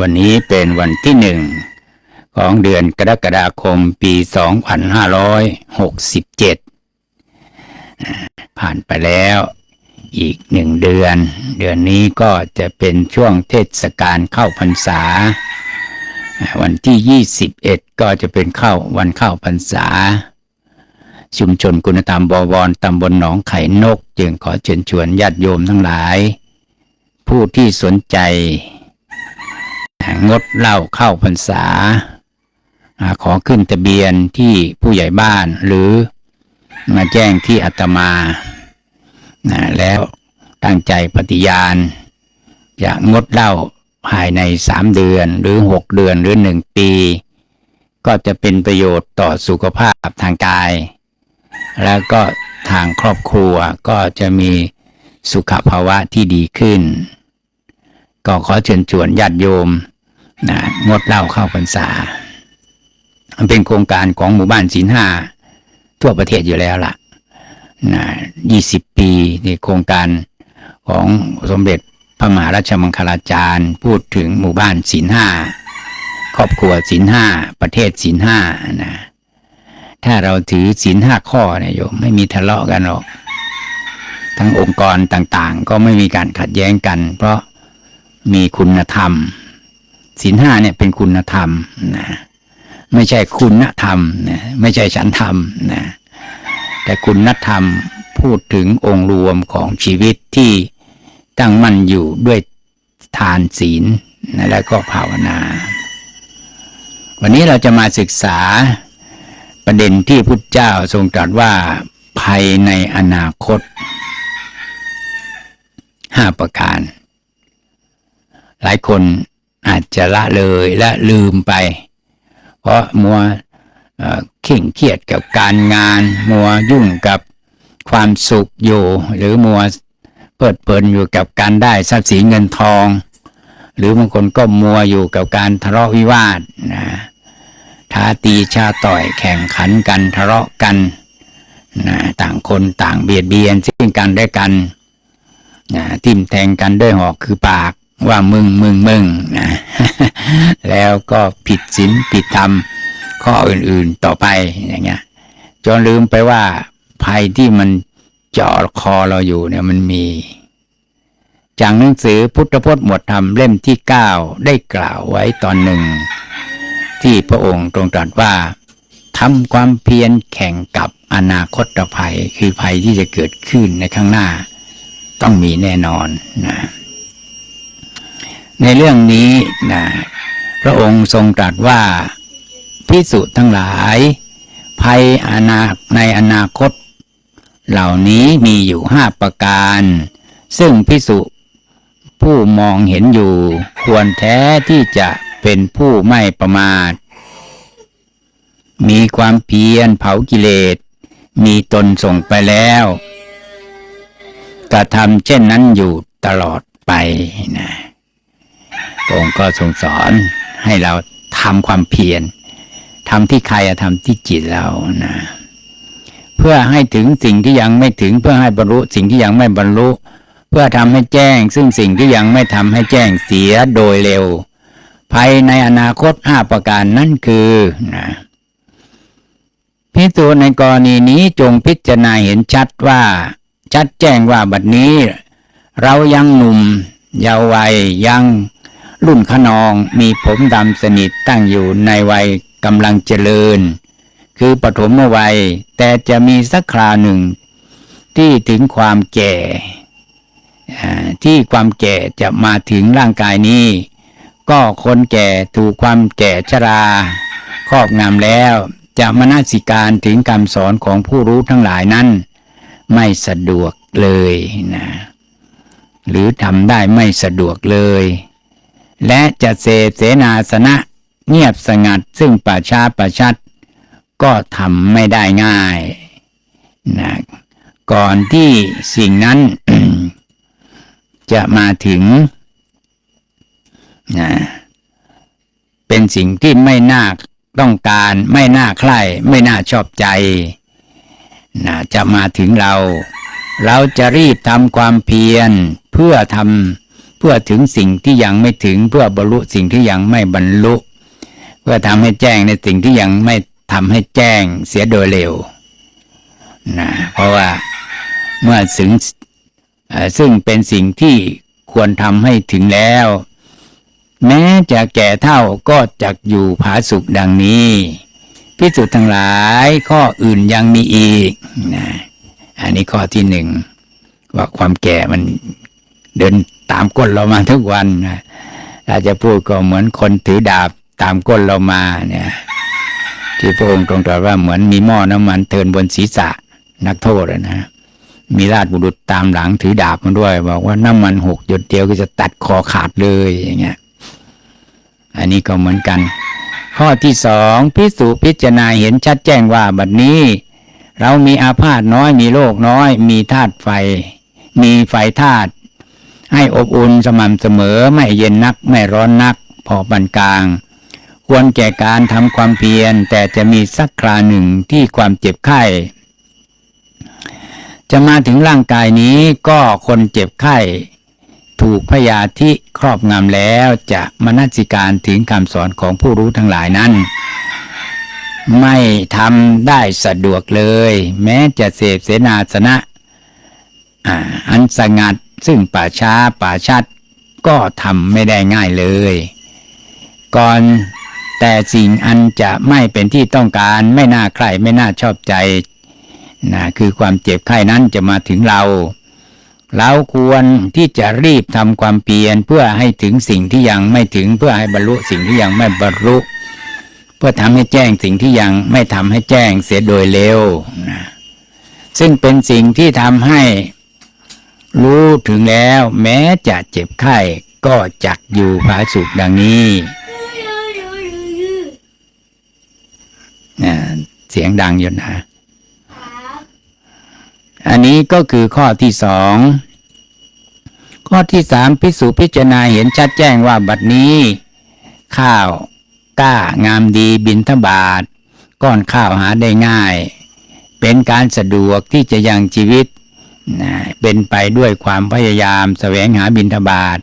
วันนี้เป็นวันที่หนึ่งของเดือนกรกฎาคมปี 2567 ผ่านไปแล้วอีกหนึ่งเดือน เดือนนี้ก็จะเป็นช่วงเทศกาลเข้าพรรษา วันที่ 21 ก็จะเป็นเข้าวันเข้าพรรษา ชุมชนคุณธรรมบวรตำบลหนองไข่นก จึงขอเชิญชวนญาติโยมทั้งหลาย ผู้ที่สนใจ งดเหล้าเข้าพรรษา ขอขึ้นทะเบียนที่ผู้ใหญ่บ้านหรือมาแจ้งที่อาตมา แล้วตั้งใจปฏิญาณจะงดเหล้าภายในสามเดือนหรือหกเดือนหรือหนึ่งปี ก็จะเป็นประโยชน์ต่อสุขภาพทางกาย แล้วก็ทางครอบครัวก็จะมีสุขภาวะที่ดีขึ้น ก็ขอเชิญชวนญาติโยม นะงดเหล้าเข้าพรรษา มันเป็นโครงการของหมู่บ้านศีลห้าทั่วประเทศอยู่แล้วล่ะนะ20ปีในโครงการของสมเด็จพระมหาราชมังคลาจารย์ พูดถึงหมู่บ้านศีลห้าครอบครัวศีลห้าประเทศศีลห้านะถ้าเราถือศีลห้าข้อเนี่ยโยมไม่มีทะเลาะกันหรอก ทั้งองค์กรต่างๆ ก็ไม่มีการขัดแย้งกัน เพราะมีคุณธรรม ศีลห้าเนี่ยเป็นคุณธรรมนะไม่ใช่คุณธรรมนะไม่ใช่ฉันธรรมนะแต่คุณธรรมพูดถึงองค์รวมของชีวิตที่ตั้งมั่นอยู่ด้วยทานศีลนะแล้วก็ภาวนา วันนี้เราจะมาศึกษาประเด็นที่พุทธเจ้าทรงตรัสว่าภัยในอนาคตห้าประการ หลายคน อาจจะละเลยและลืมไป เพราะมัวเข่งเครียดกับการงาน มัวยุ่งกับความสุขอยู่ หรือมัวเพลิดเพลินอยู่กับการได้ทรัพย์สินเงินทอง หรือบางคนก็มัวอยู่กับการทะเลาะวิวาทนะท้าตีชาต่อยแข่งขันกันทะเลาะกันนะต่างคนต่างเบียดเบียนซึ่งกันและกันนะทิ่มแทงกันด้วยหอกคือปาก ว่ามึงมึงมึงนะแล้วก็ผิดศีลผิดธรรมข้ออื่นๆต่อไปอย่างเงี้ยจนลืมไปว่าภัยที่มันเจาะคอเราอยู่เนี่ยมันมี จากหนังสือพุทธพจน์หมวดธรรมเล่มที่เก้าได้กล่าวไว้ตอนหนึ่ง ที่พระองค์ตรงตรัสว่าทำความเพียรแข่งกับอนาคตภัย คือภัยที่จะเกิดขึ้นในข้างหน้า ต้องมีแน่นอนนะ ในเรื่องนี้นะพระองค์ทรงตรัสว่าพิสุทั้งหลาย ภัยอนาในอนาคต เหล่านี้มีอยู่ห้าประการ ซึ่งพิสุผู้มองเห็นอยู่ ควรแท้ที่จะเป็นผู้ไม่ประมาท มีความเพียรเผากิเลส มีตนส่งไปแล้วกระทำเช่นนั้นอยู่ตลอดไปนะ พระองค์ก็ทรงสอนให้เราทำความเพียรทำที่ใครทำที่จิตเรานะเพื่อให้ถึงสิ่งที่ยังไม่ถึงเพื่อให้บรรลุสิ่งที่ยังไม่บรรลุ เพื่อทำให้แจ้ง ซึ่งสิ่งที่ยังไม่ทำให้แจ้งเสียโดยเร็ว ภายในอนาคตห้าประการนั่นคือนะพิสูจน์ในกรณีนี้จงพิจารณาเห็นชัดว่า ชัดแจ้งว่าบัดนี้ เรายังหนุ่มเยาว์วัยยัง รุ่นขนองมีผมดำสนิทตั้งอยู่ในวัยกำลังเจริญ คือปฐมวัย แต่จะมีสักคราวหนึ่ง ที่ถึงความแก่ที่ความแก่จะมาถึงร่างกายนี้ ก็คนแก่ถูกความแก่ชรา ครอบงำแล้วจะมนาสิการถึงคำสอนของผู้รู้ทั้งหลายนั้น ไม่สะดวกเลยนะหรือทำได้ไม่สะดวกเลย และจะเสพเสนาสนะเงียบสงัดซึ่งป่าช้าป่าชัด ก็ทำไม่ได้ง่ายนะก่อนที่สิ่งนั้น จะมาถึงนะเป็นสิ่งที่ไม่น่าต้องการไม่น่าใคร่ไม่น่าชอบใจนะจะมาถึงเรา เราจะรีบทำความเพียรเพื่อทำ พื่อถึงสิ่งที่ยังไม่ถึงเพื่อบรรลุสิ่งที่ยังไม่บรรลุ เพื่อทำให้แจ้งในสิ่งที่ยังไม่ทำให้แจ้งเสียโดยเร็วนะเพราะว่าเมื่อถึงซึ่งเป็นสิ่งที่ควรทำให้ถึงแล้ว แม้จะแก่เท่าก็จะอยู่ผาสุขดังนี้พิสุทธ์ทั้งหลายข้ออื่นยังมีอีกนะอันนี้ข้อที่หนึ่งว่าความแก่มันเดิน ตามก้นเรามาทุกวันนะถ้าจจะพูดก็เหมือนคนถือดาบตามก้นเรามาเนี่ย ที่พระองค์ตรงตรัสว่าเหมือนมีหม้อน้ำมันเทินบนศีรษะนักโทษอะนะมีราชบุรุษตามหลังถือดาบมาด้วย บอกว่าน้ำมันหกหยดเดียวก็จะตัดคอขาดเลยอย่างเงี้ย อันนี้ก็เหมือนกัน ข้อที่สองพิสูพิจารณาเห็นชัดแจ้งว่าบัดนี้ เรามีอาพาธน้อยมีโรคน้อย มีธาตุไฟ มีไฟธาตุ ให้อบอุ่นสม่ำเสมอไม่เย็นนักไม่ร้อนนัก พอปานกลาง ควรแก่การทำความเพียร แต่จะมีสักคราหนึ่งที่ความเจ็บไข้จะมาถึงร่างกายนี้ก็คนเจ็บไข้ ถูกพยาธิครอบงำแล้วจะมนสิการถึงคำสอนของผู้รู้ทั้งหลายนั้น ไม่ทำได้สะดวกเลย แม้จะเสพเสนาสนะอันสงัด ซึ่งป่าช้าป่าชัดก็ทำไม่ได้ง่ายเลย ก่อนแต่สิ่งอันจะไม่เป็นที่ต้องการไม่น่าใครไม่น่าชอบใจนะคือความเจ็บไข้นั้นจะมาถึงเรา เราควรที่จะรีบทำความเพียรเพื่อให้ถึงสิ่งที่ยังไม่ถึงเพื่อให้บรรลุสิ่งที่ยังไม่บรรลุ เพื่อทำให้แจ้งสิ่งที่ยังไม่ทำให้แจ้งเสียโดยเร็วนะซึ่งเป็นสิ่งที่ทำให้ รู้ถึงแล้วแม้จะเจ็บไข้ก็จักอยู่ผาสุขดังนี้นะเสียงดังอยู่นะ อันนี้ก็คือข้อที่สอง ข้อที่สามพิสูจพิจารณาเห็นชัดแจ้งว่าบัดนี้ ข้าวกล้างามดีบินทบาท ก้อนข้าวหาได้ง่าย เป็นการสะดวกที่จะยังชีวิต นะเป็นไปด้วยความพยายามแสวงหาบินทบาท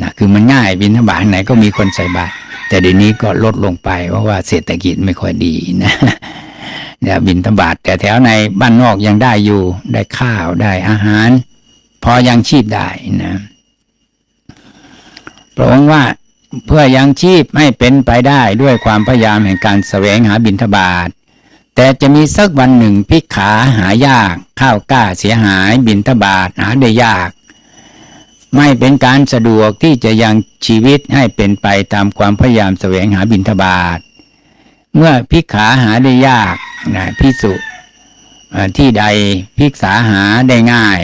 นะคือมันง่ายบินทบาทไหนก็มีคนใส่บาตรแต่เดี๋ยวนี้ก็ลดลงไปเพราะว่าเศรษฐกิจไม่ค่อยดีนะเนี่ยบินทบาทแต่แถวในบ้านนอกยังได้อยู่ได้ข้าวได้อาหาร พอยังชีพได้นะเพราะว่าเพื่อยังชีพให้เป็นไปได้ด้วยความพยายามแห่งการแสวงหาบินทบาท แต่จะมีสักวันหนึ่งพิกขาหายาก ข้าวกล้าเสียหายบินทบาทหาได้ยาก ไม่เป็นการสะดวกที่จะยังชีวิตให้เป็นไปตามความพยายามแสวงหาบินทบาท เมื่อพิกขาหาได้ยากนะพิสุที่ใดพิกษาหาได้ง่าย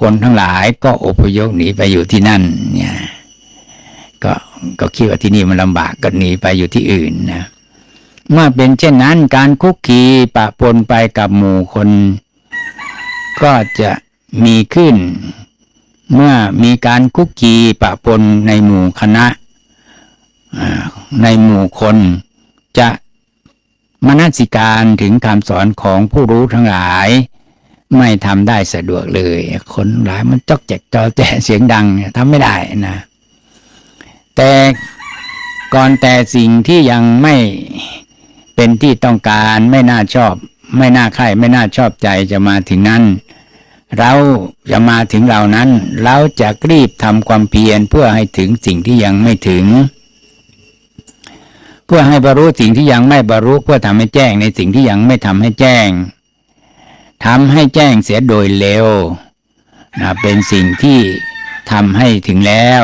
คนทั้งหลายก็อพยพหนีไปอยู่ที่นั่นเนี่ยก็ก็คิดว่าที่นี่มันลำบากก็หนีไปอยู่ที่อื่นนะ เมื่อเป็นเช่นนั้นการคุกคีปะปนไปกับหมู่คน ก็จะมีขึ้น เมื่อมีการคุกคีปะปนในหมู่คณะในหมู่คน จะมนสิการถึงคำสอนของผู้รู้ทั้งหลาย ไม่ทำได้สะดวกเลย คนหลายมันจอกแจกจอแจเสียงดังทำไม่ได้นะ แต่ก่อนแต่สิ่งที่ยังไม่ เป็นที่ต้องการไม่น่าชอบ ไม่น่าใครไม่น่าชอบใจจะมาถึงนั้น เราจะมาถึงเรานั้น เราจะรีบทำความเพียรเพื่อให้ถึงสิ่งที่ยังไม่ถึง เพื่อให้บรรลุสิ่งที่ยังไม่บรรลุเพื่อทำให้แจ้งในสิ่งที่ยังไม่ทำให้แจ้งทำให้แจ้งเสียโดยเร็วนะเป็นสิ่งที่ทำให้ถึงแล้ว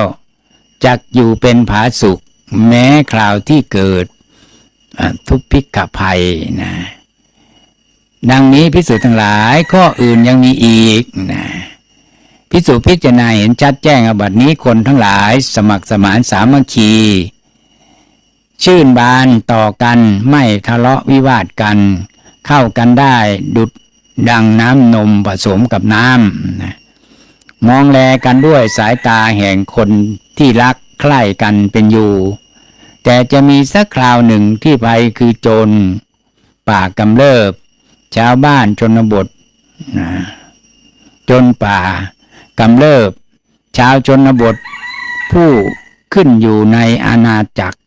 จักอยู่เป็นผาสุข แม้คราวที่เกิด ทุพพิกภัยนะดังนี้พิสูจน์ทั้งหลาย ข้ออื่นยังมีอีกนะพิสูจน์พิจารณาเห็นชัดแจ้งอบัตินี้คนทั้งหลาย สมัครสมานสามัคคี ชื่นบานต่อกันไม่ทะเลาะวิวาทกัน เข้ากันได้ดุดดังน้ำนมผสมกับน้ำนะมองแลกันด้วยสายตาแห่งคนที่รักใคร่กันเป็นอยู่ แต่จะมีสักคราวหนึ่งที่ภัยคือโจรป่ากำเริบ ชาวบ้านชนบทนะจนป่ากำเริบ ชาวชนบท ผู้ขึ้นอยู่ในอาณาจักร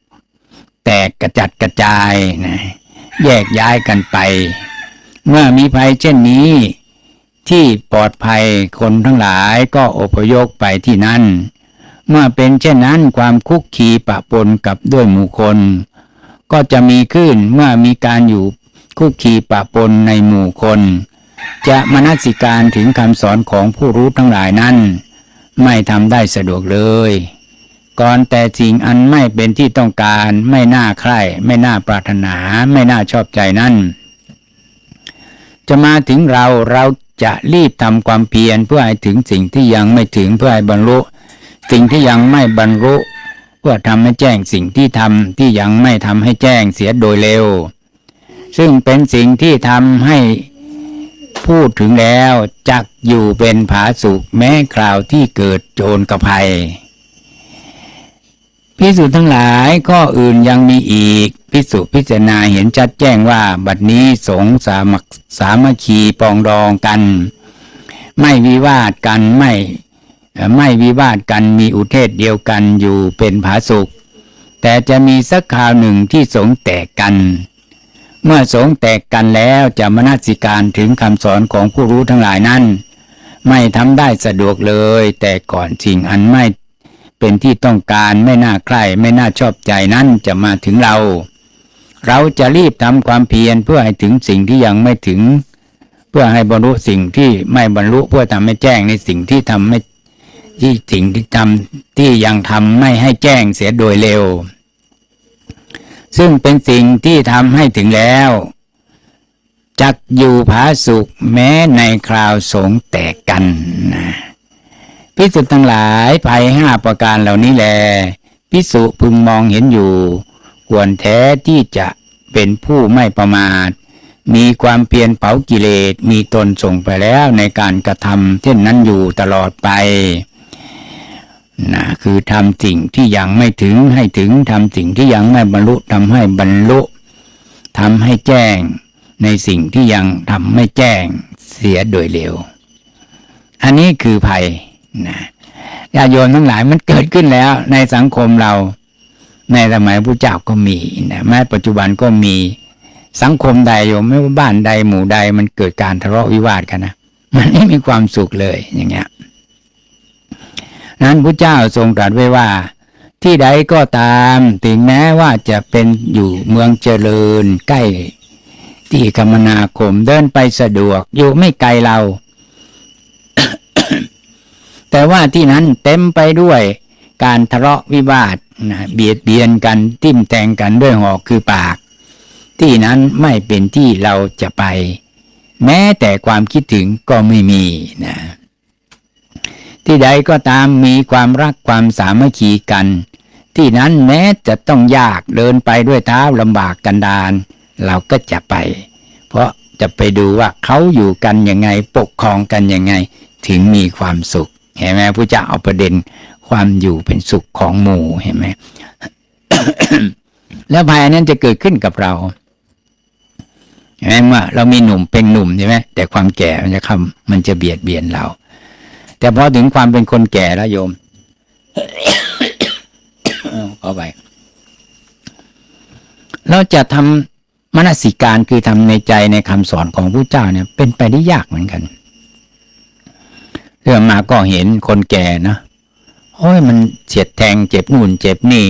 แตกกระจัดกระจายนะแยกย้ายกันไป เมื่อมีภัยเช่นนี้ ที่ปลอดภัยคนทั้งหลายก็อพยพไปที่นั่น เมื่อเป็นเช่นนั้นความคุกคีปะปนกับด้วยหมู่คน ก็จะมีขึ้นเมื่อมีการอยู่คุกคีปะปนในหมู่คน จะมนสิการถึงคำสอนของผู้รู้ทั้งหลายนั้น ไม่ทำได้สะดวกเลย ก่อนแต่สิ่งอันไม่เป็นที่ต้องการไม่น่าใคร่ไม่น่าปรารถนาไม่น่าชอบใจนั้นจะมาถึงเราเราจะรีบทำความเพียรเพื่อให้ถึงสิ่งที่ยังไม่ถึงเพื่อให้บรรลุ สิ่งที่ยังไม่บรรลุเพื่อทำให้แจ้งสิ่งที่ทำที่ยังไม่ทำให้แจ้งเสียโดยเร็ว ซึ่งเป็นสิ่งที่ทำให้พูดถึงแล้วจักอยู่เป็นผาสุกแม้คราวที่เกิดโจรกระภัยพิสุทั้งหลายก็อื่นยังมีอีก พิสุพิจารณาเห็นชัดแจ้งว่า บัดนี้สงสามัคสามัคคีปองดองกัน ไม่วิวาทกันไม่ ไม่วิวาทกันมีอุเทศเดียวกันอยู่เป็นผาสุกแต่จะมีสักคราวหนึ่งที่สงแตกกัน เมื่อสงแตกกันแล้วจะมนสิการถึงคำสอนของผู้รู้ทั้งหลายนั้น ไม่ทำได้สะดวกเลย แต่ก่อนสิ่งอันไม่เป็นที่ต้องการไม่น่าใคร่ไม่น่าชอบใจนั้นจะมาถึงเรา เราจะรีบทำความเพียรเพื่อให้ถึงสิ่งที่ยังไม่ถึง เพื่อให้บรรลุสิ่งที่ไม่บรรลุเพื่อทำให้แจ้งในสิ่งที่ทำไม่ ที่สิ่งที่ทำที่ยังทำไม่ให้แจ้งเสียโดยเร็ว ซึ่งเป็นสิ่งที่ทำให้ถึงแล้วจักอยู่ผาสุขแม้ในคราวสงแตกกันนะพิสุทั้งหลายภัยห้าประการเหล่านี้แล พิสุพึงมองเห็นอยู่ ควรแท้ที่จะเป็นผู้ไม่ประมาท มีความเพียรเผากิเลสมีตนส่งไปแล้วในการกระทำเช่นนั้นอยู่ตลอดไป นะคือทำสิ่งที่ยังไม่ถึงให้ถึงทำสิ่งที่ยังไม่บรรลุทำให้บรรลุทำให้แจ้ง ในสิ่งที่ยังทำไม่แจ้งเสียโดยเร็ว อันนี้คือภัยนะญาโยมทั้งหลายมันเกิดขึ้นแล้ว ในสังคมเรา ในสมัยพระเจ้าก็มีนะแม้ปัจจุบันก็มีสังคมใดโยมไม่ว่าบ้านใดหมู่ใดมันเกิดการทะเลาะวิวาทกันนะมันไม่มีความสุขเลยอย่างเงี้ย นั้นพระเจ้าทรงตรัสไว้ว่า ที่ใดก็ตามถึงแม้ว่าจะเป็นอยู่เมืองเจริญใกล้ ที่คมนาคมเดินไปสะดวกอยู่ไม่ไกลเรา แต่ว่าที่นั้นเต็มไปด้วยการทะเลาะวิวาทนะเบียดเบียนกันทิ่มแทงกันด้วยหอกคือปาก ที่นั้นไม่เป็นที่เราจะไป แม้แต่ความคิดถึงก็ไม่มีนะ ที่ใดก็ตามมีความรักความสามัคคีกัน ที่นั้นแม้จะต้องยากเดินไปด้วยเท้าลำบากกันดานเราก็จะไป เพราะจะไปดูว่าเขาอยู่กันยังไงปกครองกันยังไง ถึงมีความสุขเห็นไหมพระเจ้าเอาประเด็นความอยู่เป็นสุขของหมู่เห็นไหมแล้วภายนั้นจะเกิดขึ้นกับเราเห็นไหมว่าเรามีหนุ่มเป็นหนุ่มใช่ไหมแต่ความแก่มันจะคำมันจะเบียดเบียนเรา แต่พอถึงความเป็นคนแก่แล้วโยมเอาเข้าไปเราจะทำมนสิการคือทำในใจในคำสอนของผู้เจ้าเนี่ย เป็นไปได้ยากเหมือนกันเรื่องมาก็เห็นคนแก่นะโอ้ยมันเฉียดแทงเจ็บนู่นเจ็บนี่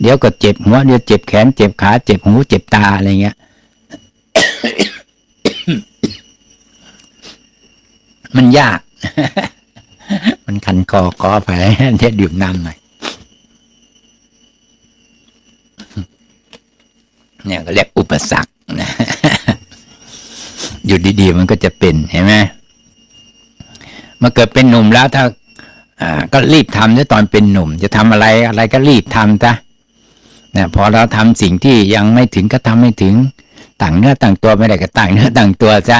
เดี๋ยวก็เจ็บหัวเดี๋ยวเจ็บแขนเจ็บขาเจ็บหูเจ็บตาอะไรเงี้ย มันยาก มันคันคอขอไปเดี๋ยดื่มน้ำหน่อยเนี่ยก็เรียกอุปสรรคนะอยู่ดีๆมันก็จะเป็นเห็นไหมเมื่อเกิดเป็นหนุ่มแล้วถ้า อ่า ก็รีบทำซะตอนเป็นหนุ่ม จะทำอะไรอะไรก็รีบทำซะนะพอเราทำสิ่งที่ยังไม่ถึงก็ทำไม่ถึงต่างเนื้อต่างตัวไม่ได้ก็ต่างเนื้อต่างตัวซะ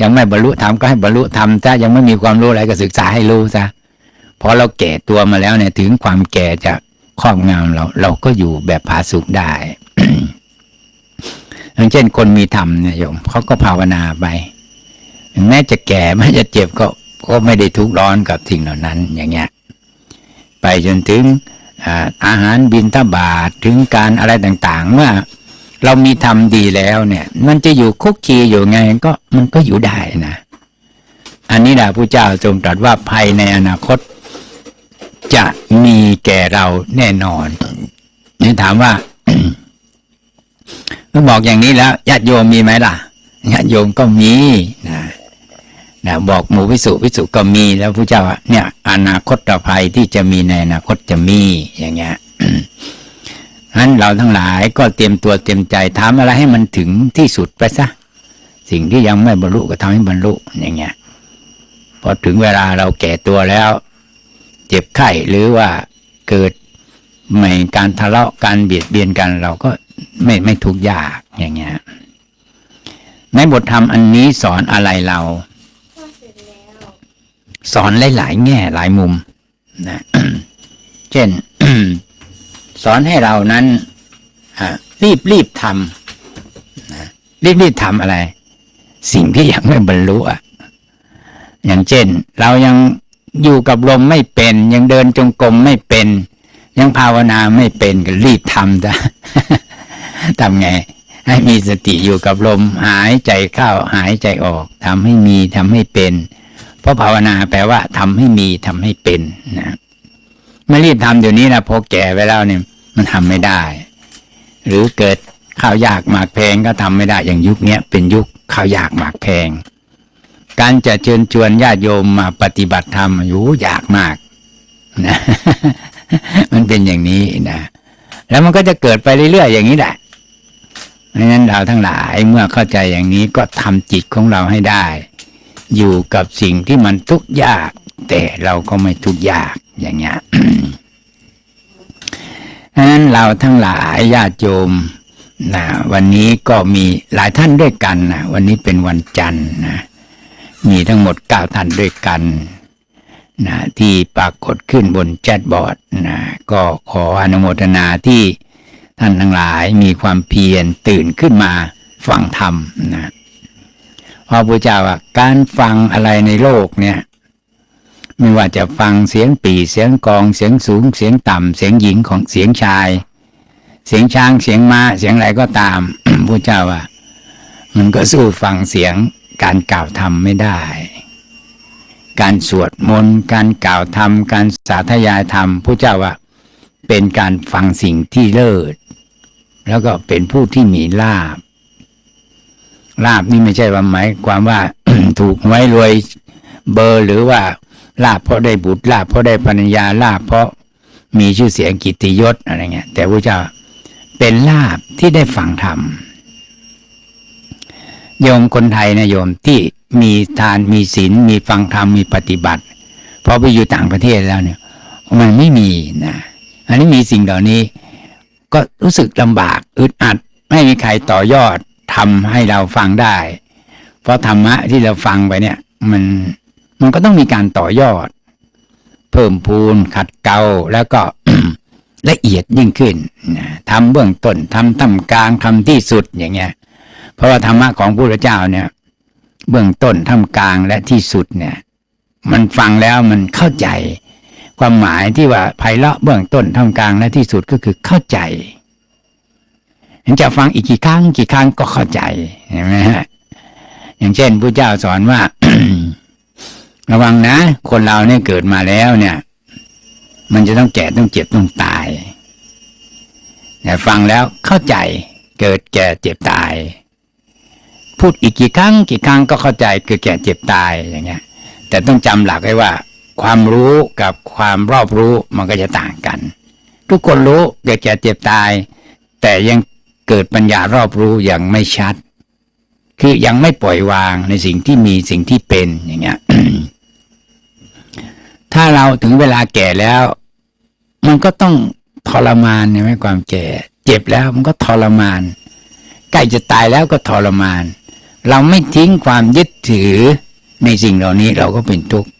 ยังไม่บรรลุทำก็ให้บรรลุทำซะยังไม่มีความรู้อะไรก็ศึกษาให้รู้ซะพอเราแก่ตัวมาแล้วเนี่ยถึงความแก่จะครอบงำเรา เราก็อยู่แบบผาสุกได้อย่างเช่นคนมีธรรมเนี่ยโยมเขาก็ภาวนาไปแม้จะแก่แม้จะเจ็บก็ก็ไม่ได้ทุกข์ร้อนกับสิ่งเหล่านั้น อย่างเงี้ย ไปจนถึงอาอาหารบินทบาทถึงการอะไรต่าง ๆ เมื่อ เรามีทำดีแล้วเนี่ย มันจะอยู่คุกคีอยู่ไงก็มันก็อยู่ได้นะอันนี้แหละพระเจ้าทรงตรัสว่าภัยในอนาคต จะมีแก่เราแน่นอนนี่ถามว่าเมอบอกอย่างนี้แล้วญาติโยมมีไหมล่ะญาติโยมก็มีนะนะบอกหมู่วิสุวิสุก็มีแล้วพระเจ้าว่าเนี่ย อนาคตภัยที่จะมีในอนาคตจะมีอย่างเงี้ย นั้นเราทั้งหลายก็เตรียมตัวเตรียมใจทำอะไรให้มันถึงที่สุดไปซะ สิ่งที่ยังไม่บรรลุก็ทำให้บรรลุอย่างเงี้ยพอถึงเวลาเราแก่ตัวแล้ว เจ็บไข้หรือว่าเกิดใหม่การทะเลาะการเบียดเบียนกันเราก็ไม่ไม่ทุกข์ยากอย่างเงี้ยในบทธรรมอันนี้สอนอะไรเรา สอนหลาย ๆ แง่หลายมุมนะเช่น สอนให้เรานั้นรีบรีบทำรีบรีบทำอะไร สิ่งที่ยังไม่บรรลุอะอย่างเช่น เรายังอยู่กับลมไม่เป็น ยังเดินจงกรมไม่เป็น ยังภาวนาไม่เป็นก็รีบทำจ้ะทำไง ให้มีสติอยู่กับลม หายใจเข้าหายใจออกทำให้มีทำให้เป็น เพราะภาวนาแปลว่าทำให้มีทำให้เป็นนะไม่รีบทำเดี๋ยวนี้นะพอแก่ไปแล้วเนี่ย มันทำไม่ได้ หรือเกิดข้าวยากหมากแพงก็ทำไม่ได้อย่างยุคเนี้ยเป็นยุคข้าวยากหมากแพง การจะเชิญชวนญาติโยมมาปฏิบัติธรรมอยู่ยากมากนะมันเป็นอย่างนี้นะแล้วมันก็จะเกิดไปเรื่อยๆอย่างนี้แหละเพราะฉะนั้นเราทั้งหลายเมื่อเข้าใจอย่างนี้ก็ทำจิตของเราให้ได้ อยู่กับสิ่งที่มันทุกข์ยาก แต่เราก็ไม่ทุกข์ยากอย่างเงี้ย ฉะนั้นเราทั้งหลายญาติโยมนะวันนี้ก็มีหลายท่านด้วยกันนะวันนี้เป็นวันจันทร์นะมีทั้งหมดเก้าท่านด้วยกันนะที่ปรากฏขึ้นบนแชทบอร์ดนะก็ขออนุโมทนาที่ท่านทั้งหลายมีความเพียรตื่นขึ้นมาฟังธรรมนะเพราะพระเจ้าว่าการฟังอะไรในโลกเนี่ย ไม่ว่าจะฟังเสียงปีเสียงกองเสียงสูง เสียงต่ำเสียงหญิงของเสียงชาย เสียงช้างเสียงม้าเสียงอะไรก็ตามพระเจ้าว่า มันก็สู้ฟังเสียงการกล่าวธรรมไม่ได้ การสวดมนต์การกล่าวธรรม การสาธยายธรรมพระเจ้าว่า เป็นการฟังสิ่งที่เลิศ แล้วก็เป็นผู้ที่มีลาบลาบนี่ไม่ใช่ว่าหมายความว่าถูกไว้รวยเบอร์หรือว่า ลาบเพราะได้บุตรลาบเพราะได้ปัญญาลาบเพราะมีชื่อเสียงกิตติยศอะไรเงี้ย แต่พระเจ้าเป็นลาบที่ได้ฟังธรรมโยมคนไทยนะโยมที่มีทานมีศีลมีฟังธรรมมีปฏิบัติพอไปอยู่ต่างประเทศแล้วเนี่ย มันไม่มีนะอันนี้มีสิ่งเหล่านี้ ก็รู้สึกลำบากอึดอัด ไม่มีใครต่อยอดทำให้เราฟังได้ เพราะธรรมะที่เราฟังไปเนี่ย มัน มันก็ต้องมีการต่อยอด เพิ่มพูนขัดเกลาแล้วก็ละเอียดยิ่งขึ้นทำเบื้องต้นทำทำกลางทำที่สุดอย่างเงี้ย เพราะว่าธรรมะของพระพุทธเจ้าเนี่ย เบื้องต้นทำกลางและที่สุดเนี่ย มันฟังแล้วมันเข้าใจ ความหมายที่ว่าไพเราะเบื้องต้นทำกลางและที่สุดก็คือเข้าใจเห็นจะฟังอีกกี่ครั้งกี่ครั้งก็เข้าใจเห็นไหมฮะอย่างเช่นพระเจ้าสอนว่า ระวังนะ คนเราเนี่ยเกิดมาแล้วเนี่ย มันจะต้องแก่ต้องเจ็บต้องตายแต่ฟังแล้วเข้าใจเกิดแก่เจ็บตาย พูดอีกกี่ครั้งกี่ครั้งก็เข้าใจเกิดแก่เจ็บตายอย่างเงี้ย แต่ต้องจำหลักไว้ว่า ความรู้กับความรอบรู้มันก็จะต่างกัน ทุกคนรู้เกิดแก่เจ็บตาย แต่ยังเกิดปัญญารอบรู้อย่างไม่ชัด คือยังไม่ปล่อยวางในสิ่งที่มีสิ่งที่เป็นอย่างเงี้ย ถ้าเราถึงเวลาแก่แล้ว มันก็ต้องทรมานใช่ไหมความแก่ เจ็บแล้วมันก็ทรมานใกล้จะตายแล้วก็ทรมาน เราไม่ทิ้งความยึดถือในสิ่งเหล่านี้เราก็เป็นทุกข์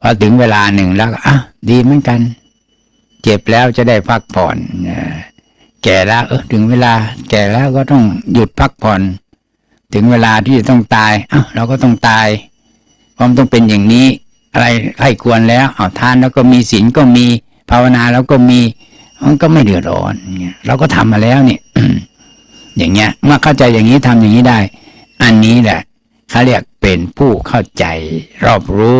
พอถึงเวลาหนึ่งแล้วอะดีเหมือนกัน เจ็บแล้วจะได้พักผ่อนแก่แล้วเออถึงเวลา แก่แล้วก็ต้องหยุดพักผ่อน ถึงเวลาที่จะต้องตายอ้าเราก็ต้องตายความต้องเป็นอย่างนี้ อะไรใครควรแล้วเอาทานแล้วก็มีศีลก็มีภาวนาแล้วก็มีมันก็ไม่เดือดร้อนเงี้ยเราก็ทำมาแล้วเนี่ยอย่างเงี้ยเมื่อเข้าใจอย่างนี้ทำอย่างนี้ได้ อันนี้แหละเขาเรียกเป็นผู้เข้าใจรอบรู้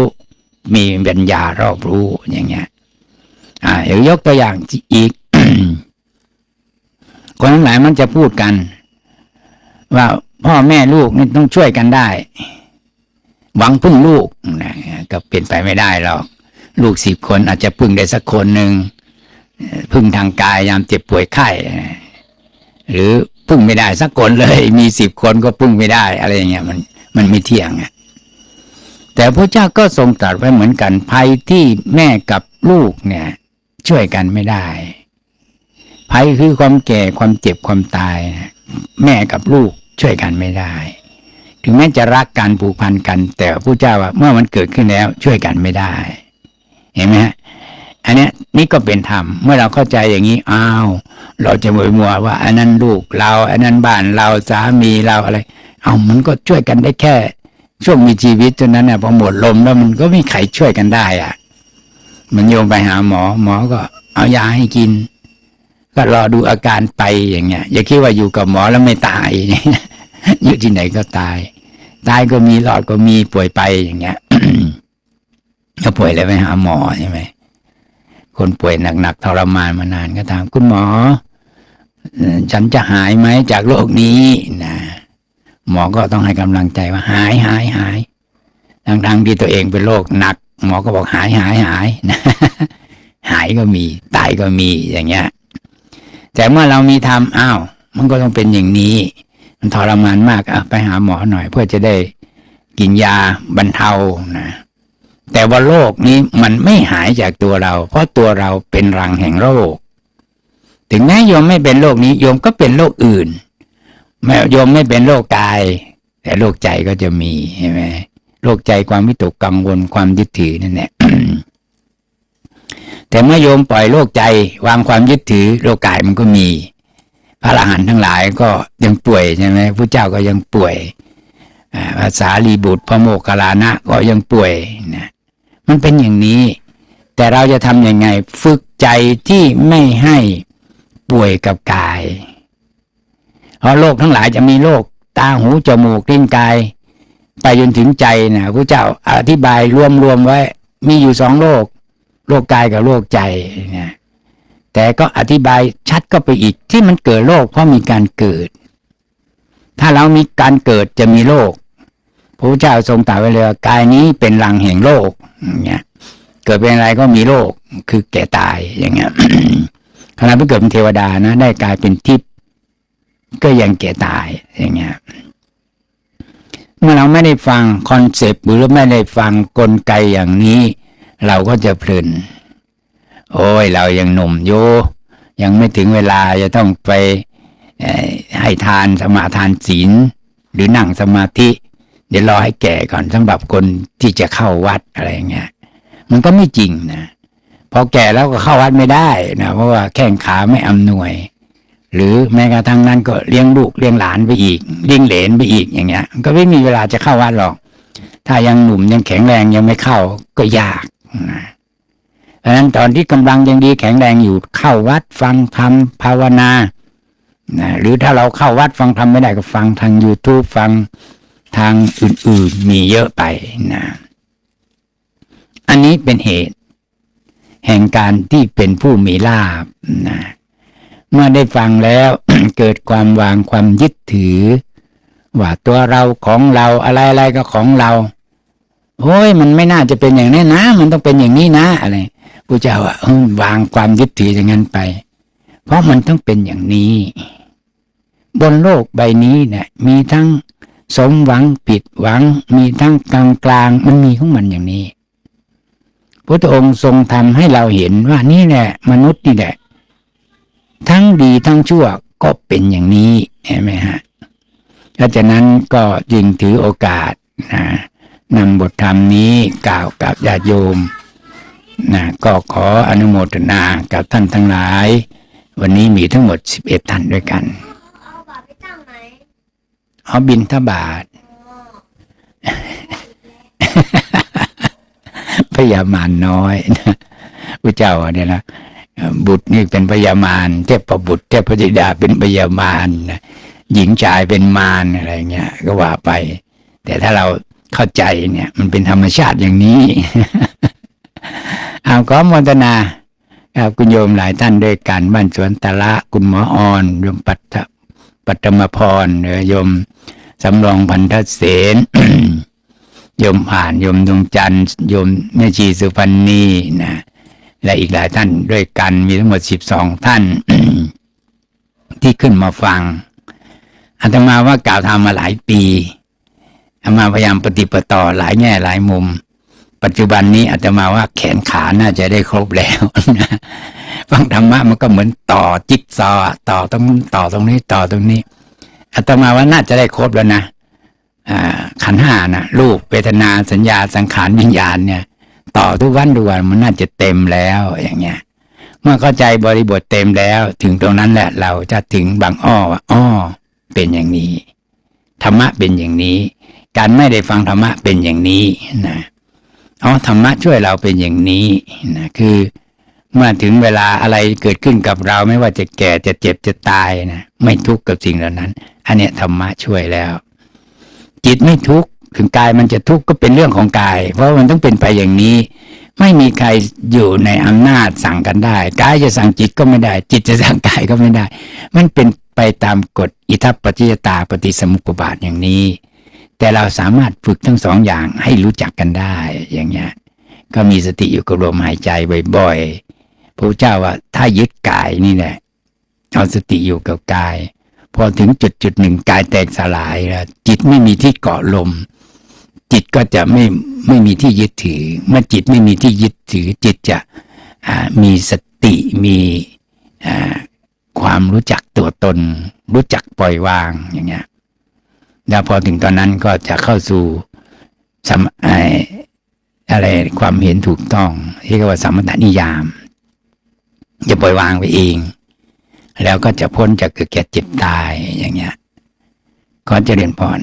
มีปัญญารอบรู้อย่างเงี้ย อ่าเดี๋ยวยกตัวอย่างอีกคนทั้งหลายมันจะพูดกัน ว่าพ่อแม่ลูกนี่ต้องช่วยกันได้ หวังพึ่งลูกนะก็เป็นไปไม่ได้หรอก ลูกสิบคนอาจจะพึ่งได้สักคนหนึ่งพึ่งทางกายยามเจ็บป่วยไข้หรือพึ่งไม่ได้สักคนเลย มีสิบคนก็พึ่งไม่ได้ อะไรอย่างเงี้ยมันมันไม่เที่ยงแต่พระเจ้าก็ทรงตรัสไว้เหมือนกันภัยที่แม่กับลูกเนี่ย ช่วยกันไม่ได้ภัยคือความแก่ความเจ็บความตาย แม่กับลูกช่วยกันไม่ได้ ถึงแม้จะรักกันผูกพันกัน แต่ผู้เจ้าว่าเมื่อมันเกิดขึ้นแล้วช่วยกันไม่ได้ เห็นไหมฮะอันเนี้ยนี่ก็เป็นธรรมเมื่อเราเข้าใจอย่างนี้อ้าว เราจะมัวมัวว่า อันนั้นลูกเรา อันนั้นบ้านเราสามีเราอะไร เอามันก็ช่วยกันได้แค่ ช่วงมีชีวิตจนนั้นน่ะพอหมดลมแล้วมันก็ไม่ใครช่วยกันได้อะ มันโยมไปหาหมอ หมอก็ เอายาให้กิน ก็รอดูอาการไปอย่างเงี้ย อย่าคิดว่าอยู่กับหมอแล้วไม่ตายอยู่ อยู่ที่ไหนก็ตาย ตายก็มีหลอดก็มีป่วยไปอย่างเงี้ยก็ป่วยแล้วไปหาหมอใช่ไหมคนป่วยหนักๆทรมานมานานก็ถามคุณหมอ ฉันจะหายไหมจากโรคนี้นะหมอก็ต้องให้กำลังใจว่าหายหายหายทั้งๆที่ตัวเองเป็นโรคหนัก หมอก็บอกหายหายหายนะหายก็มีตายก็มีอย่างเงี้ย แต่เมื่อเรามีทำอ้าว มันก็ต้องเป็นอย่างนี้ มันทรมานมากอะไปหาหมอหน่อย เพื่อจะได้กินยาบรรเทานะแต่ว่าโรคนี้มันไม่หายจากตัวเรา เพราะตัวเราเป็นรังแห่งโรค ถึงแม้โยมไม่เป็นโรคนี้โยมก็เป็นโรคอื่นแม้โยมไม่เป็นโรคกาย แต่โรคใจก็จะมีใช่ไหมโรคใจความวิตกกังวลความยึดถือนั่นแหละแต่เมื่อโยมปล่อยโรคใจวางความยึดถือโรคกายมันก็มี พระอรหันต์ทั้งหลายก็ยังป่วยใช่ไหมพระเจ้าก็ยังป่วยภาษาลีบุตรพระโมคคัลลานะก็ยังป่วยนะมันเป็นอย่างนี้ แต่เราจะทำยังไงฝึกใจที่ไม่ให้ป่วยกับกายเพราะโรคทั้งหลายจะมีโรคตาหูจมูกลิ้นกาย ไปจนถึงใจนะพระเจ้าอธิบายรวมๆไว้ มีอยู่สองโรคโรคกายกับโรคใจนะ แต่ก็อธิบายชัดก็ไปอีกที่มันเกิดโรคเพราะมีการเกิด ถ้าเรามีการเกิดจะมีโรคพระพุทธเจ้าทรงตรัสไว้เลยว่ากายนี้เป็นรังแห่งโรคเงี้ยเกิดเป็นอะไรก็มีโรคคือแก่ตายอย่างเงี้ยขณะที่เกิดเป็นเทวดานะ ได้กลายเป็นทิพย์ก็ยังแก่ตายอย่างเงี้ยเมื่อเราไม่ได้ฟังคอนเซปต์หรือไม่ได้ฟังกลไกอย่างนี้ เราก็จะเพลิน โอ้ยเรายังหนุ่มอยู่ยังไม่ถึงเวลาจะต้องไปให้ทานสมาทานศีล หรือนั่งสมาธิ เดี๋ยวรอให้แก่ก่อนสำหรับคนที่จะเข้าวัดอะไรเงี้ยมันก็ไม่จริงนะพอแก่แล้วก็เข้าวัดไม่ได้นะเพราะว่าแข้งขาไม่อำนวย หรือแม้กระทั่งนั้นก็เลี้ยงลูกเลี้ยงหลานไปอีกเลี้ยงเหลนไปอีกอย่างเงี้ยก็ไม่มีเวลาจะเข้าวัดหรอก ถ้ายังหนุ่มยังแข็งแรงยังไม่เข้าก็ยากนะ เพราะนั้นตอนที่กำลังยังดีแข็งแรงอยู่เข้าวัดฟังธรรมภาวนานะหรือถ้าเราเข้าวัดฟังธรรมไม่ได้ก็ฟังทาง YouTube ฟังทางอื่นๆมีเยอะไปนะอันนี้เป็นเหตุ แห่งการที่เป็นผู้มีลาบนะเมื่อได้ฟังแล้ว เกิดความวางความยึดถือ ว่าตัวเราของเราอะไรอะไรก็ของเราโอ้ยมันไม่น่าจะเป็นอย่างนี้นะ มันต้องเป็นอย่างนี้นะอะไร พระเจ้าว่าวางความยึดถืออย่างนั้นไป เพราะมันต้องเป็นอย่างนี้ บนโลกใบนี้เนี่ยมีทั้งสมหวังผิดหวัง มีทั้งกลางกลางมันมีของมันอย่างนี้พระองค์ทรงทำให้เราเห็นว่านี่แหละ มนุษย์นี่แหละ ทั้งดีทั้งชั่วก็เป็นอย่างนี้เห็นไหมฮะเพราะฉะนั้นก็จึงถือโอกาสนะนำบทธรรมนี้กล่าวกับญาติโยม นะก็ขออนุโมทนากับท่านทั้งหลาย วันนี้มีทั้งหมด 11ท่านด้วยกัน เอาบาทไปตั้งไหนเอาบินทบาทอ๋อพยามารน้อยนะพระเจ้าว่าเนี่ยนะเอ่อบุตรนี่เป็นพยามารเทพบุตรเทพธิดาเป็นพยามารนะหญิงชายเป็นมารอะไรเงี้ยก็ว่าไป แต่ถ้าเราเข้าใจเนี่ย มันเป็นธรรมชาติอย่างนี้ เอาขอมทนาครับคุณโยมหลายท่านด้วยกันบ้านสวนตะละคุณหมอออนโยมปัตตปัตมพรโยมสำรองพันธเสนโยมผ่านโยมดวงจันทร์โยมแม่ชีสุพรรณีนะและอีกหลายท่านด้วยกันมีทั้งหมดสิบสองท่าน ที่ขึ้นมาฟังอาตมาว่ากล่าวทำมาหลายปีอาตมาพยายามปฏิปต่อหลายแง่หลายมุม ปัจจุบันนี้อาตมาว่าแขนขาน่าจะได้ครบแล้วนะฟังธรรมะมันก็เหมือนต่อจิ๊กซอต่อตรงต่อตรงนี้ต่อตรงนี้อาตมาว่าน่าจะได้ครบแล้วนะอ่าขันห้านะรูปเวทนาสัญญาสังขารวิญญาณเนี่ย ต่อทุกวันทุกวันมันน่าจะเต็มแล้วอย่างเงี้ย เมื่อเข้าใจบริบทเต็มแล้ว ถึงตรงนั้นแหละ เราจะถึงบางอ้อว่าอ้อเป็นอย่างนี้ธรรมะเป็นอย่างนี้ การไม่ได้ฟังธรรมะเป็นอย่างนี้นะ อ๋อธรรมะช่วยเราเป็นอย่างนี้นะคือเมื่อถึงเวลาอะไรเกิดขึ้นกับเราไม่ว่าจะแก่จะเจ็บจะตายนะไม่ทุกข์กับสิ่งเหล่านั้น อันเนี้ยธรรมะช่วยแล้ว จิตไม่ทุกข์ถึงกายมันจะทุกข์ก็เป็นเรื่องของกาย เพราะมันต้องเป็นไปอย่างนี้ ไม่มีใครอยู่ในอำนาจสั่งกันได้กายจะสั่งจิตก็ไม่ได้ จิตจะสั่งกายก็ไม่ได้ มันเป็นไปตามกฎอิทัปปัจจยตาปฏิสมุปบาทอย่างนี้ แต่เราสามารถฝึกทั้งสองอย่างให้รู้จักกันได้อย่างเงี้ยก็มีสติอยู่กับลมหายใจบ่อยๆพระเจ้าว่าถ้ายึดกายนี่แหละเอาสติอยู่กับกาย พอถึงจุดจุดหนึ่งกายแตกสลายแล้วจิตไม่มีที่เกาะลม จิตก็จะไม่ไม่มีที่ยึดถือ เมื่อจิตไม่มีที่ยึดถือ จิตจะมีสติมีความรู้จักตัวตน รู้จักปล่อยวางอย่างเงี้ย แล้วพอถึงตอนนั้นก็จะเข้าสู่สมไออะไรความเห็นถูกต้องที่เรียกว่าสมถนิยาม จะปล่อยวางไปเอง แล้วก็จะพ้นจากเกิดแก่เจ็บตายอย่างเงี้ยก็จะเรียนพร